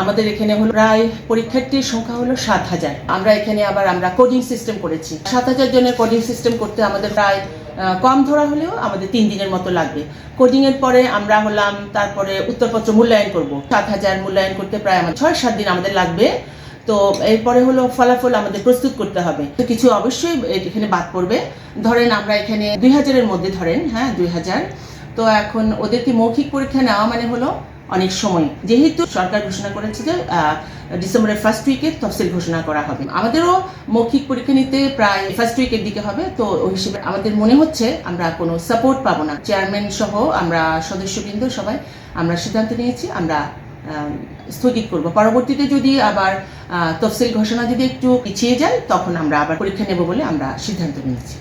আমাদের এখানে হলো প্রায় পরীক্ষার্থীর সংখ্যা হলো সাত হাজার। আমরা এখানে আবার আমরা কোডিং সিস্টেম করেছি। সাত হাজার জনের কোডিং সিস্টেম করতে আমাদের প্রায় কম ধরা হলেও আমাদের তিন দিনের মতো লাগবে। কোডিং এর পরে আমরা হলাম, তারপরে উত্তরপত্র মূল্যায়ন করব। সাত হাজার মূল্যায়ন করতে প্রায় আমার ছয় সাত দিন আমাদের লাগবে। তো এরপরে হলো ফলাফল আমাদের প্রস্তুত করতে হবে। তো কিছু অবশ্যই এখানে বাদ পড়বে। ধরেন আমরা এখানে দুই হাজারের মধ্যে ধরেন হ্যাঁ দুই হাজার। তো এখন ওদেরকে মৌখিক পরীক্ষা নেওয়া মানে হলো অনেক সময়। যেহেতু সরকার ঘোষণা করেছে যে ডিসেম্বরের ফার্স্ট উইকে তফসিল ঘোষণা করা হবে। আমাদেরও মৌখিক পরীক্ষা নিতে প্রায় ফার্স্ট উইকের দিকে হবে, তো ওই হিসেবে আমাদের মনে হচ্ছে আমরা কোনো সাপোর্ট পাবো না। চেয়ারম্যান সহ আমরা সদস্যবৃন্দ সবাই আমরা সিদ্ধান্ত নিয়েছি, আমরা স্থগিত করব। পরবর্তীতে যদি আবার তফসিল ঘোষণা যদি একটু পিছিয়ে যায়, তখন আমরা আবার পরীক্ষা নেব বলে আমরা সিদ্ধান্ত নিয়েছি।